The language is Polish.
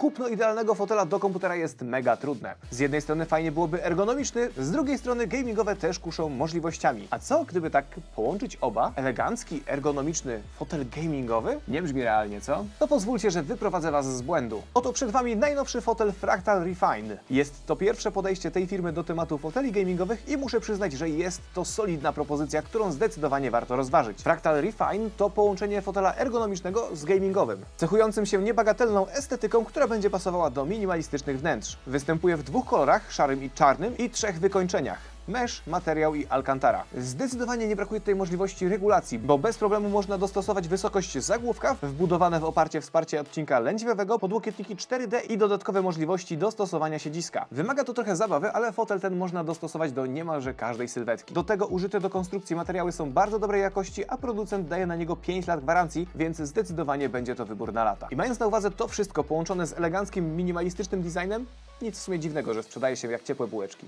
Kupno idealnego fotela do komputera jest mega trudne. Z jednej strony fajnie byłoby ergonomiczny, z drugiej strony gamingowe też kuszą możliwościami. A co gdyby tak połączyć oba? Elegancki, ergonomiczny fotel gamingowy? Nie brzmi realnie, co? To pozwólcie, że wyprowadzę Was z błędu. Oto przed Wami najnowszy fotel Fractal Refine. Jest to pierwsze podejście tej firmy do tematu foteli gamingowych i muszę przyznać, że jest to solidna propozycja, którą zdecydowanie warto rozważyć. Fractal Refine to połączenie fotela ergonomicznego z gamingowym, cechującym się niebagatelną estetyką, która będzie pasowała do minimalistycznych wnętrz. Występuje w dwóch kolorach, szarym i czarnym i trzech wykończeniach. Mesh, materiał i alcantara. Zdecydowanie nie brakuje tutaj możliwości regulacji, bo bez problemu można dostosować wysokość zagłówka, wbudowane w oparcie wsparcie odcinka lędźwiowego, podłokietniki 4D i dodatkowe możliwości dostosowania siedziska. Wymaga to trochę zabawy, ale fotel ten można dostosować do niemalże każdej sylwetki. Do tego użyte do konstrukcji materiały są bardzo dobrej jakości, a producent daje na niego 5 lat gwarancji, więc zdecydowanie będzie to wybór na lata. I mając na uwadze to wszystko połączone z eleganckim, minimalistycznym designem, nic w sumie dziwnego, że sprzedaje się jak ciepłe bułeczki.